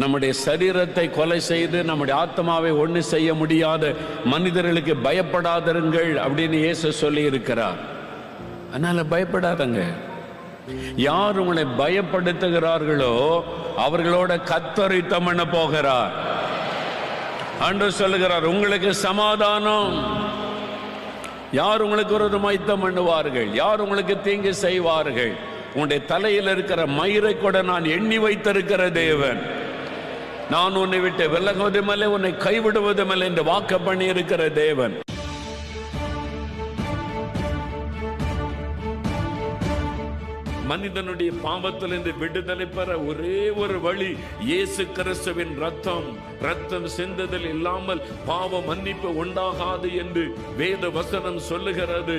நம்முடைய சரீரத்தை கொலை செய்து நம்முடைய ஆத்மாவை ஒண்ணு செய்ய முடியாத. மனிதர்களுக்கு பயப்படாதிருங்கள் அப்படின்னு இயேசு சொல்லி இருக்கிறார் அதனால பயப்படாதங்க. யார் உங்களை பயப்படுத்துகிறார்களோ அவர்களோட கத்தரை யுத்தம் பண்ண போகிறார். அன்று சொல்லுகிறார் உங்களுக்கு சமாதானம். யார் உங்களுக்கு ஒரு மைத்தம் பண்ணுவார்கள்? யார் உங்களுக்கு தீங்கு செய்வார்கள்? உன்னுடைய தலையில் இருக்கிற மயிரை கூட நான் எண்ணி வைத்திருக்கிற தேவன். நான் உன்னை விட்டு விலகுவதுமில்லை உன்னை கைவிடுவதுமில்லை என்று வாக்கு பண்ணி இருக்கிற தேவன். மனிதனுடைய பாவத்திலிருந்து விடுதலை பெற ஒரே ஒரு வழி இயேசு கிறிஸ்துவின் ரத்தம் ரத்தம் சிந்துதல் இல்லாமல் பாவ மன்னிப்பு உண்டாகாது என்று வேத வசனம் சொல்லுகிறது.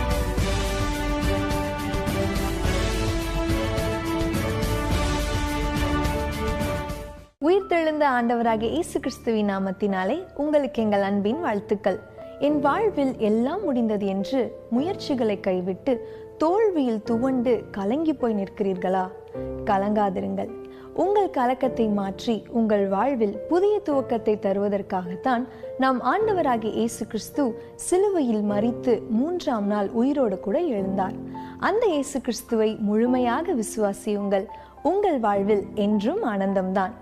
உயிர்த்தெழுந்த ஆண்டவராக இயேசு கிறிஸ்துவின் நாமத்தினாலே உங்களுக்கு எங்கள் அன்பின் வாழ்த்துக்கள். என் வாழ்வில் எல்லாம் முடிந்தது என்று முயற்சிகளை கைவிட்டு தோல்வியில் துவண்டு கலங்கி போய் நிற்கிறீர்களா? கலங்காதிருங்கள். உங்கள் கலக்கத்தை மாற்றி உங்கள் வாழ்வில் புதிய துவக்கத்தை தருவதற்காகத்தான் நாம் ஆண்டவராகிய இயேசு கிறிஸ்து சிலுவையில் மறித்து மூன்றாம் நாள் உயிரோடு கூட எழுந்தார். அந்த இயேசு கிறிஸ்துவை முழுமையாக விசுவாசியுங்கள். உங்கள் வாழ்வில் என்றும் ஆனந்தம்தான்.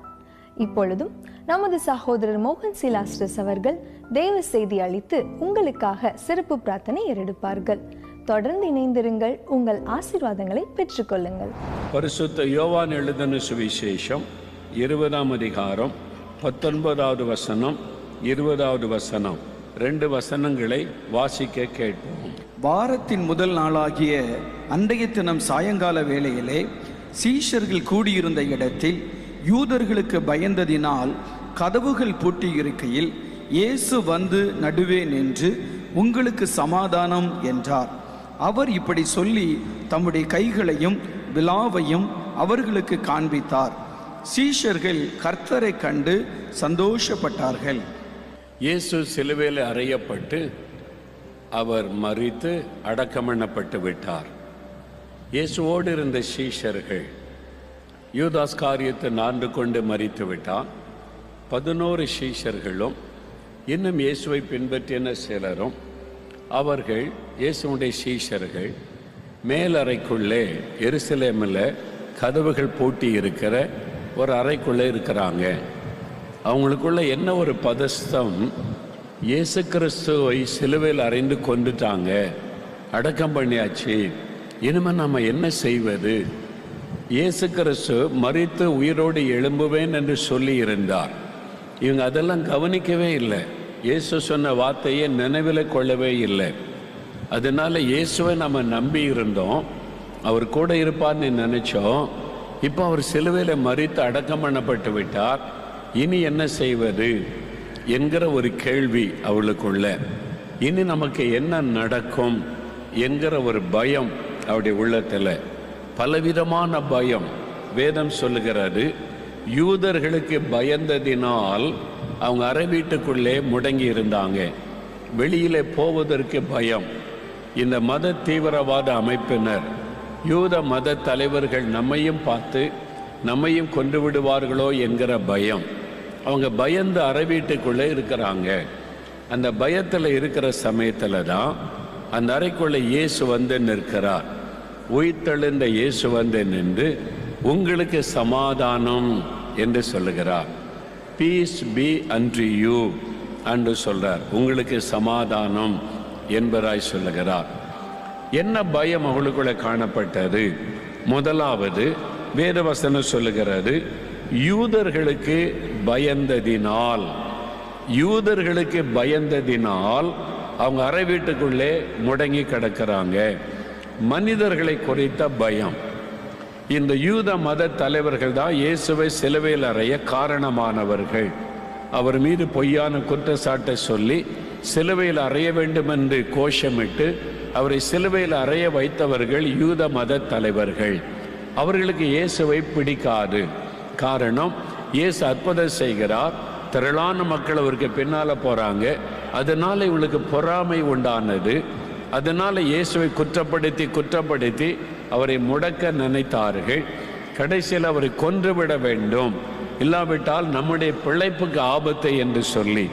இப்பொழுதும் நமது சகோதரர் மோகன் சிலாஸ்டஸ் அவர்கள் தேவ செய்தி அளித்து உங்களுக்காக சிறப்பு பிரார்த்தனை ஏறெடுப்பார்கள். தொடர்ந்து இணைந்திருங்கள் உங்கள் ஆசீர்வாதங்களை பெற்றுக்கொள்ளுங்கள். பரிசுத்த யோவான் எழுதின சுவிசேஷம் இருபதாம் அதிகாரம் பத்தொன்பதாவது வசனம் இருபதாவது வசனம் ரெண்டு வசனங்களை வாசிக்க கேட்போம். வாரத்தின் முதல் நாளாகிய அன்றைய தினம் சாயங்கால வேளையிலே சீஷர்கள் கூடியிருந்த இடத்தில் யூதர்களுக்கு பயந்ததினால் கதவுகள் பூட்டியிருக்கையில் இயேசு வந்து நடுவே நின்று உங்களுக்கு சமாதானம் என்றார். அவர் இப்படி சொல்லி தம்முடைய கைகளையும் விழாவையும் அவர்களுக்கு காண்பித்தார். சீஷர்கள் கர்த்தரை கண்டு சந்தோஷப்பட்டார்கள். இயேசு சிலுவையில் அறையப்பட்டு அவர் மறித்து அடக்கமண்ணப்பட்டு விட்டார். இயேசுவோடு இருந்த சீஷர்கள் யூதாஸ் காரியத்தை நான்கு கொண்டு மறித்து விட்டான். பதினோரு சீஷர்களும் இன்னும் இயேசுவை பின்பற்றின சிலரும் அவர்கள் இயேசுடைய சீஷர்கள் மேலறைக்குள்ளே எருசலேமில் கதவுகள் பூட்டி இருக்கிற ஒரு அறைக்குள்ளே இருக்கிறாங்க. அவங்களுக்குள்ள என்ன ஒரு பதஸ்தம்? இயேசு கிறிஸ்துவை சிலுவையில் அறைந்து கொண்டுட்டாங்க. அடக்கம் பண்ணியாச்சு. இனிமேல் நம்ம என்ன செய்வது? இயேசு கிறிஸ்து மறித்து உயிரோடு எழும்புவேன் என்று சொல்லி இருந்தார் இவங்க அதெல்லாம் கவனிக்கவே இல்லை. இயேசு சொன்ன வார்த்தையை நினைவில் கொள்ளவே இல்லை. அதனால இயேசுவை நம்ம நம்பி இருந்தோம். அவர் கூட இருப்பார்னு நினைச்சோம். இப்போ அவர் சிலுவையில் மறித்து அடக்கம் பண்ணப்பட்டு விட்டார். இனி என்ன செய்வது என்கிற ஒரு கேள்வி அவளுக்குள்ள. இனி நமக்கு என்ன நடக்கும் என்கிற ஒரு பயம் அவருடைய உள்ளத்தில். பலவிதமான பயம். வேதம் சொல்லுகிறது யூதர்களுக்கு பயந்ததினால் அவங்க அறை வீட்டுக்குள்ளே முடங்கி இருந்தாங்க. வெளியிலே போவதற்கு பயம். இந்த மத தீவிரவாத அமைப்பினர் யூத மத தலைவர்கள் நம்மையும் பார்த்து நம்மையும் கொண்டு விடுவார்களோ என்கிற பயம். அவங்க பயந்து அறை வீட்டுக்குள்ளே இருக்கிறாங்க. அந்த பயத்தில் இருக்கிற சமயத்தில் தான் அந்த அறைக்குள்ளே இயேசு வந்து நிற்கிறார். உயிர்த்தெழுந்த இயேசு வந்து நின்று உங்களுக்கு சமாதானம் என்று சொல்லுகிறார். பீஸ் பி அன்று யூ என்று சொல்றார். உங்களுக்கு சமாதானம் என்பதாய் சொல்லுகிறார். என்ன பயம் அவளுக்குள்ள காணப்பட்டது? முதலாவது வேதவசனம் சொல்லுகிறது யூதர்களுக்கு பயந்ததினால். யூதர்களுக்கு பயந்ததினால் அவங்க அறை வீட்டுக்குள்ளே முடங்கி கிடக்கிறாங்க. மனிதர்களை குறித்த பயம். இந்த யூத மத தலைவர்கள் தான் இயேசுவை சிலுவையில் அறைய காரணமானவர்கள். அவர் மீது பொய்யான குற்றச்சாட்டை சொல்லி சிலுவையில் அறைய வேண்டும் என்று கோஷமிட்டு அவரை சிலுவையில் அறைய வைத்தவர்கள் யூத மத தலைவர்கள். அவர்களுக்கு இயேசுவை பிடிக்காது. காரணம் இயேசு அற்புதம் செய்கிறார் திரளான மக்கள் அவருக்கு பின்னால் போகிறாங்க அதனால் இவளுக்கு பொறாமை உண்டானது. அதனால் இயேசுவை குற்றப்படுத்தி குற்றப்படுத்தி அவரை முடக்க நினைத்தார்கள். கடைசியில் அவரை கொன்றுவிட வேண்டும். இல்லாவிட்டால் நம்முடைய பிழைப்புக்கு ஆபத்தை என்று சொல்லி.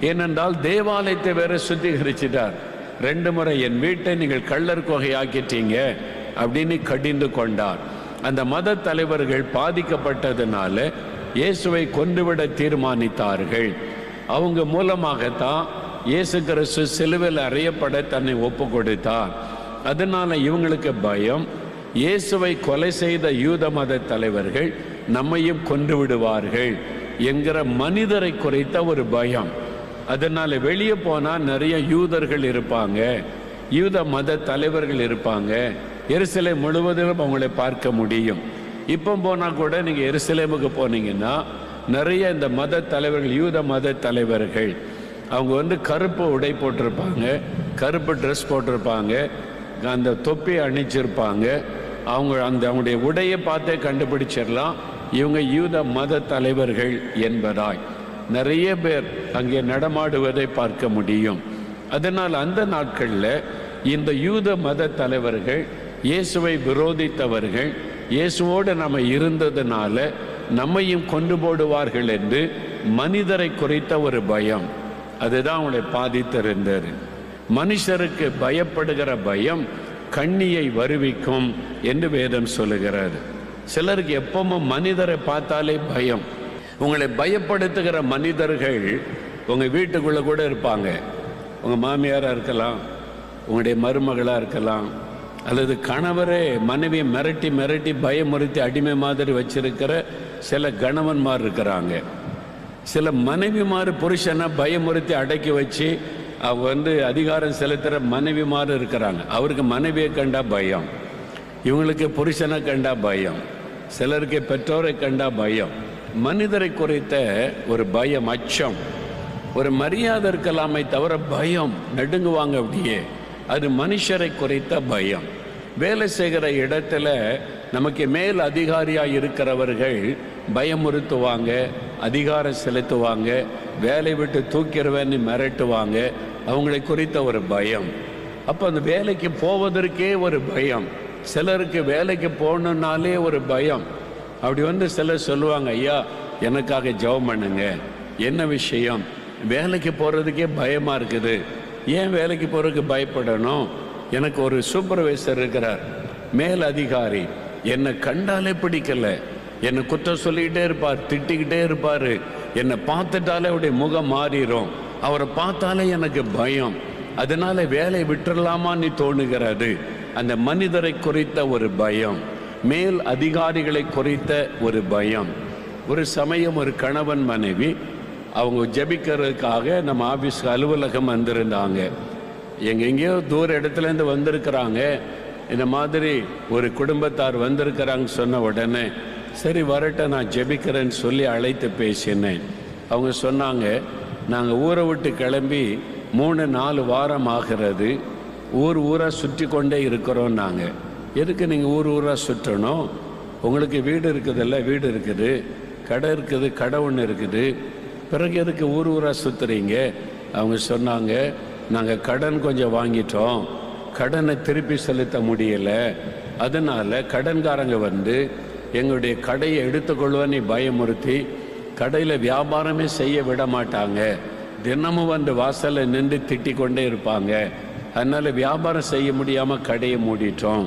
ஏனென்றால் தேவாலயத்தை வேற சுத்திகரிச்சிட்டார். ரெண்டு முறை என் வீட்டை நீங்கள் கள்ளர் கொகையாக்கிட்டீங்க அப்படின்னு கடிந்து கொண்டார். அந்த மத தலைவர்கள் பாதிக்கப்பட்டதுனால இயேசுவை கொன்றுவிட தீர்மானித்தார்கள். அவங்க மூலமாகத்தான் இயேசு கிறிஸ்து சிலுவையில் அறையப்பட தன்னை ஒப்பு கொடுத்தார் அதனால இவங்களுக்கு பயம். இயேசுவை கொலை செய்த யூத மத தலைவர்கள் நம்மையும் கொன்று விடுவார்கள் என்கிற மனிதரை குறைத்த ஒரு பயம். அதனால வெளியே போனால் நிறைய யூதர்கள் இருப்பாங்க. யூத மத தலைவர்கள் இருப்பாங்க. எருசலை முழுவதிலும் அவங்களை பார்க்க முடியும். இப்போ போனால் கூட நீங்கள் எருசலேமுக்கு போனீங்கன்னா நிறைய இந்த மத தலைவர்கள் யூத மத தலைவர்கள் அவங்க வந்து கருப்பு உடை போட்டிருப்பாங்க கருப்பு ட்ரெஸ் போட்டிருப்பாங்க அந்த தொப்பி அணிச்சிருப்பாங்க அவங்க அந்த அவங்களுடைய உடையை பார்த்தே கண்டுபிடிச்சிடலாம். இவங்க யூத மத தலைவர்கள் என்பதாய். நிறைய பேர் அங்கே நடமாடுவதை பார்க்க முடியும். அதனால் அந்த நாட்களில் இந்த யூத மத தலைவர்கள் இயேசுவை விரோதித்தவர்கள் இயேசுவோடு நம்ம இருந்ததுனால நம்மையும் கொண்டு போடுவார்கள் என்று மனிதரை குறித்த ஒரு பயம். அதுதான் அவளை பாதித்திருந்தது. மனுஷருக்கு பயப்படுகிற பயம் கண்ணியை வருவிக்கும் என்று வேதம் சொல்லுகிறது. சிலருக்கு எப்பவும் மனிதரை பார்த்தாலே பயம். உங்களை பயப்படுத்துகிற மனிதர்கள் உங்கள் வீட்டுக்குள்ளே கூட இருப்பாங்க. உங்கள் மாமியாராக இருக்கலாம் உங்களுடைய மருமகளாக இருக்கலாம் அல்லது கணவரே மனைவியை மிரட்டி மிரட்டி பயமுறுத்தி அடிமை மாதிரி வச்சிருக்கிற சில கணவன்மார் இருக்கிறாங்க. சில மனைவிமார் புருஷனை பயமுறுத்தி அடக்கி வச்சு அவங்க வந்து அதிகாரம் செலுத்துகிற மனைவிமார் இருக்கிறாங்க. அவருக்கு மனைவியை கண்டா பயம். இவங்களுக்கு புருஷனை கண்டா பயம். சிலருக்கு பெற்றோரை கண்டா பயம். மனிதரை குறித்த ஒரு பயம் அச்சம். ஒரு மரியாதை இருக்கலாமே தவிர பயம். நடுங்குவாங்க அப்படியே. அது மனுஷரை குறித்த பயம். வேலை செய்கிற இடத்துல நமக்கு மேல் அதிகாரியாக இருக்கிறவர்கள் பயமுறுத்துவாங்க. அதிகாரம் செலுத்துவாங்க வேலை விட்டு தூக்கிடுவேன்னு மிரட்டுவாங்க. அவங்களை குறித்த ஒரு பயம். அப்போ அந்த வேலைக்கு போவதற்கே ஒரு பயம். சிலருக்கு வேலைக்கு போகணுன்னாலே ஒரு பயம். அப்படி வந்து சிலர் சொல்லுவாங்க ஐயா எனக்காக ஜெபம் பண்ணுங்க. என்ன விஷயம்? வேலைக்கு போகிறதுக்கே பயமாக இருக்குது. ஏன் வேலைக்கு போகிறதுக்கு பயப்படணும்? எனக்கு ஒரு சூப்பர்வைசர் இருக்கிறார். மேல் அதிகாரி என்னை கண்டாலே பிடிக்கல. என்னை குற்றம் சொல்லிக்கிட்டே இருப்பார் திட்டிக்கிட்டே இருப்பார். என்னை பார்த்துட்டாலே அவருடைய முகம் மாறிடும் அவரை பார்த்தாலே எனக்கு பயம். அதனால வேலை விட்டுறலாமான்னு தோணுகிறது. அந்த மனிதரை குறித்த ஒரு பயம். மேல் அதிகாரிகளை குறித்த ஒரு பயம். ஒரு சமயம் ஒரு கணவன் மனைவி அவங்க ஜெபிக்கிறதுக்காக நம்ம ஆஃபீஸ்க்கு அலுவலகம் வந்திருந்தாங்க. எங்கெங்கேயோ தூர இடத்துலேருந்து வந்திருக்கிறாங்க. இந்த மாதிரி ஒரு குடும்பத்தார் வந்திருக்கிறாங்க சொன்ன உடனே சரி வரட்ட நான் ஜெபிக்கிறேன்னு சொல்லி அழைத்து பேசினேன். அவங்க சொன்னாங்க நாங்கள் ஊரை விட்டு கிளம்பி மூணு நாலு வாரம் ஆகிறது. ஊர் ஊராக சுற்றி கொண்டே இருக்கிறோம் நாங்கள் எதுக்கு நீங்கள் ஊர் ஊராக சுற்றணும்? உங்களுக்கு வீடு இருக்குதுல்ல வீடு இருக்குது. கடை இருக்குது கடை ஒன்று இருக்குது. பிறகு எதுக்கு ஊர் ஊராக சுற்றுறீங்க அவங்க சொன்னாங்க நாங்கள் கடன் கொஞ்சம் வாங்கிட்டோம். கடனை திருப்பி செலுத்த முடியலை. அதனால் கடன்காரங்க வந்து எங்களுடைய கடையை எடுத்துக்கொள்வனை பயமுறுத்தி கடையில் வியாபாரமே செய்ய விட மாட்டாங்க. தினமும் வந்து வாசலில் நின்று திட்டிக் கொண்டே இருப்பாங்க. அதனால் வியாபாரம் செய்ய முடியாமல் கடையை மூடிட்டோம்.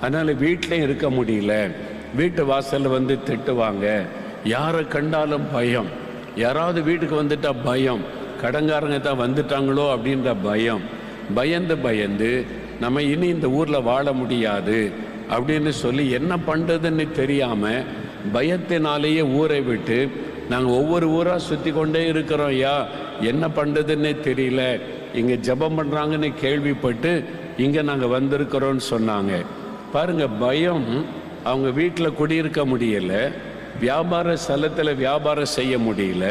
அதனால் வீட்டிலையும் இருக்க முடியல. வீட்டு வாசலில் வந்து திட்டுவாங்க. யாரை கண்டாலும் பயம். யாராவது வீட்டுக்கு வந்துட்டா பயம். கடங்காரங்க தான் வந்துட்டாங்களோ அப்படின்ற பயம். பயந்து பயந்து நம்ம இனி இந்த ஊரில் வாழ முடியாது. அப்படின்னு சொல்லி என்ன பண்ணுறதுன்னு தெரியாமல் பயத்தினாலேயே ஊரை விட்டு நாங்கள் ஒவ்வொரு ஊராக சுற்றி கொண்டே இருக்கிறோம் ஐயா. என்ன பண்ணுறதுன்னே தெரியல. இங்கே ஜெபம் பண்ணுறாங்கன்னு கேள்விப்பட்டு இங்கே நாங்கள் வந்திருக்கிறோன்னு சொன்னாங்க. பாருங்கள் பயம் அவங்க வீட்டில் குடியிருக்க முடியல. வியாபார ஸ்தலத்தில் வியாபாரம் செய்ய முடியல.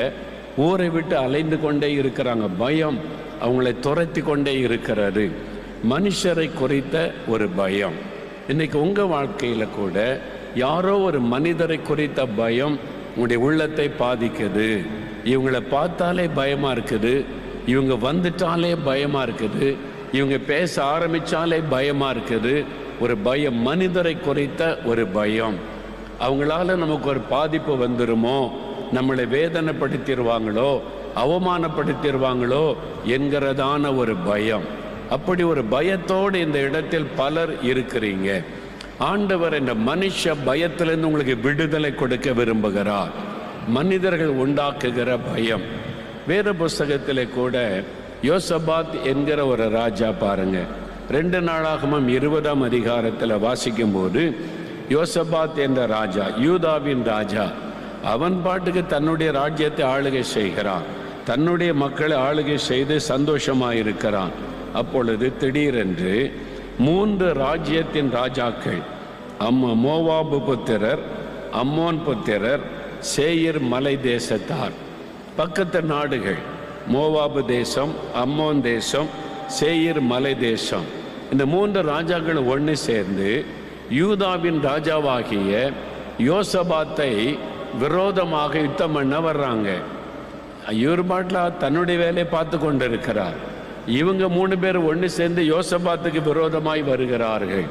ஊரை விட்டு அலைந்து கொண்டே இருக்கிறாங்க. பயம் அவங்களை துரத்தி கொண்டே இருக்கிறாரு மனுஷரை குறித்த ஒரு பயம். இன்னைக்கு உங்க வாழ்க்கையில கூட யாரோ ஒரு மனிதரை குறித்த பயம் உங்களுடைய உள்ளத்தை பாதிக்குது. இவங்களை பார்த்தாலே பயமா இருக்குது. இவங்க வந்துட்டாலே பயமா இருக்குது. இவங்க பேச ஆரம்பிச்சாலே பயமா இருக்குது. ஒரு பயம் மனிதரை குறித்த ஒரு பயம். அவங்களால நமக்கு ஒரு பாதிப்பு வந்துருமோ? நம்மளை வேதனைப்படுத்திடுவாங்களோ? அவமானப்படுத்திடுவாங்களோ? என்கிறதான ஒரு பயம். அப்படி ஒரு பயத்தோடு இந்த இடத்தில் பலர் இருக்கிறீங்க. ஆண்டவர் இந்த மனுஷ பயத்திலிருந்து உங்களுக்கு விடுதலை கொடுக்க விரும்புகிறார். மனிதர்கள் உண்டாக்குகிற பயம். வேத புஸ்தகத்தில் கூட யோசபாத் என்கிற ஒரு ராஜா பாருங்க. ரெண்டு நாளாகமும் இருபதாம் அதிகாரத்தில் வாசிக்கும்போது யோசபாத் என்ற ராஜா யூதாவின் ராஜா அவன் பாட்டுக்கு தன்னுடைய ராஜ்யத்தை ஆளுகை செய்கிறான். தன்னுடைய மக்களை ஆளுகை செய்து சந்தோஷமாயிருக்கிறான். அப்பொழுது திடீரென்று மூன்று ராஜ்யத்தின் ராஜாக்கள் அம்ம மோவாபு புத்திரர் அம்மோன் புத்திரர் சேயிர் மலை தேசத்தார். பக்கத்து நாடுகள் மோவாபு தேசம் அம்மோன் தேசம் சேயிர் மலை தேசம். இந்த மூன்று ராஜாக்கள் ஒன்று சேர்ந்து யூதாவின் ராஜாவாகிய யோசபாத்தை விரோதமாக யுத்தம் பண்ண வர்றாங்க. இவர் பாட்டில் தன்னுடைய வேலையை பார்த்து கொண்டு இருக்கிறார் இவங்க மூணு பேர் ஒன்று சேர்ந்து யோசபாத்துக்கு விரோதமாய் வருகிறார்கள்.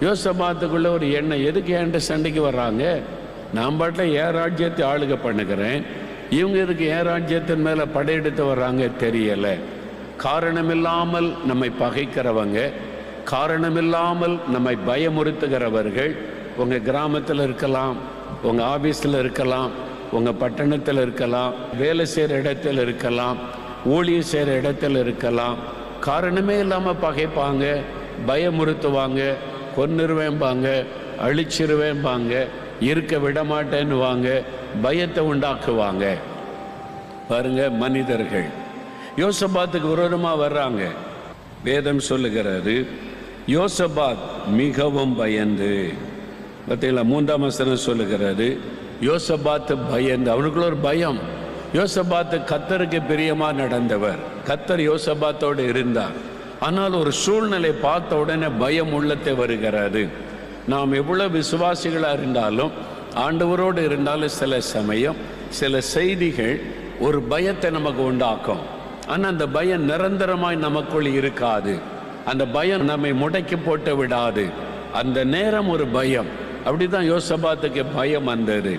யோசபாத்துக்குள்ள ஒரு எண்ணம் எதுக்கு என்கிட்ட சண்டைக்கு வர்றாங்க? நான் பாட்டில் என் ராஜ்யத்தை ஆளுக பண்ணுகிறேன். இவங்க இதுக்கு ஏன் ராஜ்யத்தின் மேலே படையெடுத்து வர்றாங்க தெரியலை. காரணமில்லாமல் நம்மை பகைக்கிறவங்க காரணமில்லாமல் நம்மை பயமுறுத்துகிறவர்கள் உங்கள் கிராமத்தில் இருக்கலாம் உங்கள் ஆஃபீஸில் இருக்கலாம் உங்கள் பட்டணத்தில் இருக்கலாம் வேலை செய்கிற இடத்துல இருக்கலாம் ஊழியம் செய்கிற இடத்துல இருக்கலாம். காரணமே இல்லாமல் பகைப்பாங்க பயமுறுத்துவாங்க கொன்னுருவேம்பாங்க அழிச்சிருவேம்பாங்க இருக்க விடமாட்டேன்னு வாங்க பயத்தை உண்டாக்குவாங்க. பாருங்க மனிதர்கள். யோசபாத்துக்கு விரோதமாக வர்றாங்க. வேதம் சொல்லுகிறது யோசபாத் மிகவும் பயந்து. பார்த்தீங்களா மூன்றாம் வசனம் சொல்லுகிறது யோசபாத்து பயந்து. அவனுக்குள்ள ஒரு பயம். யோசபாத்து கத்தருக்கு பிரியமா நடந்தவர். கத்தர் யோசபாத்தோடு இருந்தார். ஆனால் ஒரு சூழ்நிலை பார்த்த உடனே பயம் உள்ளத்தை வருகிறாரு நாம் எவ்வளோ விசுவாசிகளாக இருந்தாலும் ஆண்டவரோடு இருந்தாலும் சில சமயம் சில செய்திகள் ஒரு பயத்தை நமக்கு உண்டாக்கும். ஆனால் அந்த பயம் நிரந்தரமாய் நமக்குள் இருக்காது. அந்த பயம் நம்மை முடக்கி போட்டு விடாது. அந்த நேரம் ஒரு பயம். அப்படிதான் யோசபாத்துக்கு பயம் வந்தது.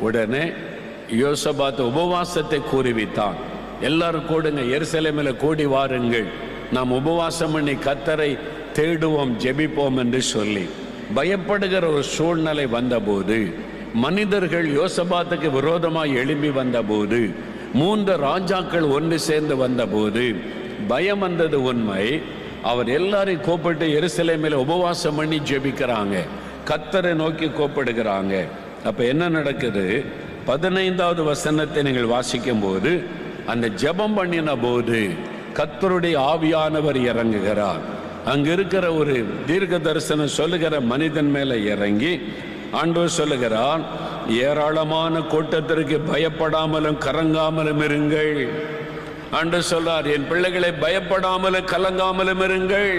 உடனே யோசபாத் உபவாசத்தை கூறிவித்தான் எல்லாரும் கூடுங்க எருசலேமில் கூடி வாருங்கள். நாம் உபவாசம் பண்ணி கத்தரை தேடுவோம் ஜெபிப்போம் என்று சொல்லி. பயப்படுகிற ஒரு சூழ்நிலை வந்தபோது மனிதர்கள் யோசபாத்துக்கு விரோதமாக எழும்பி வந்தபோது மூன்று ராஜாக்கள் ஒன்று சேர்ந்து வந்தபோது பயம் வந்தது உண்மை. அவர் எல்லாரையும் கூப்பிட்டு எருசலேமில் உபவாசம் பண்ணி ஜெபிக்கிறாங்க. கத்தரை நோக்கி கூப்பிடுகிறாங்க. அப்போ என்ன நடக்குது? பதினைந்தாவது வசனத்தை நீங்கள் வாசிக்கும் போது அந்த ஜெபம் பண்ணின போது கத்தருடைய ஆவியானவர் இறங்குகிறார். அங்க இருக்கிற ஒரு தீர்க்க தரிசனம் சொல்லுகிற மனிதன் மேல இறங்கி ஆண்டவர் சொல்லுகிறார் ஏராளமான கூட்டத்திற்கு பயப்படாமலும் கரங்காமலும் இருங்கள். ஆண்டு சொல்றார் என் பிள்ளைகளை பயப்படாமலும் கலங்காமலும் இருங்கள்.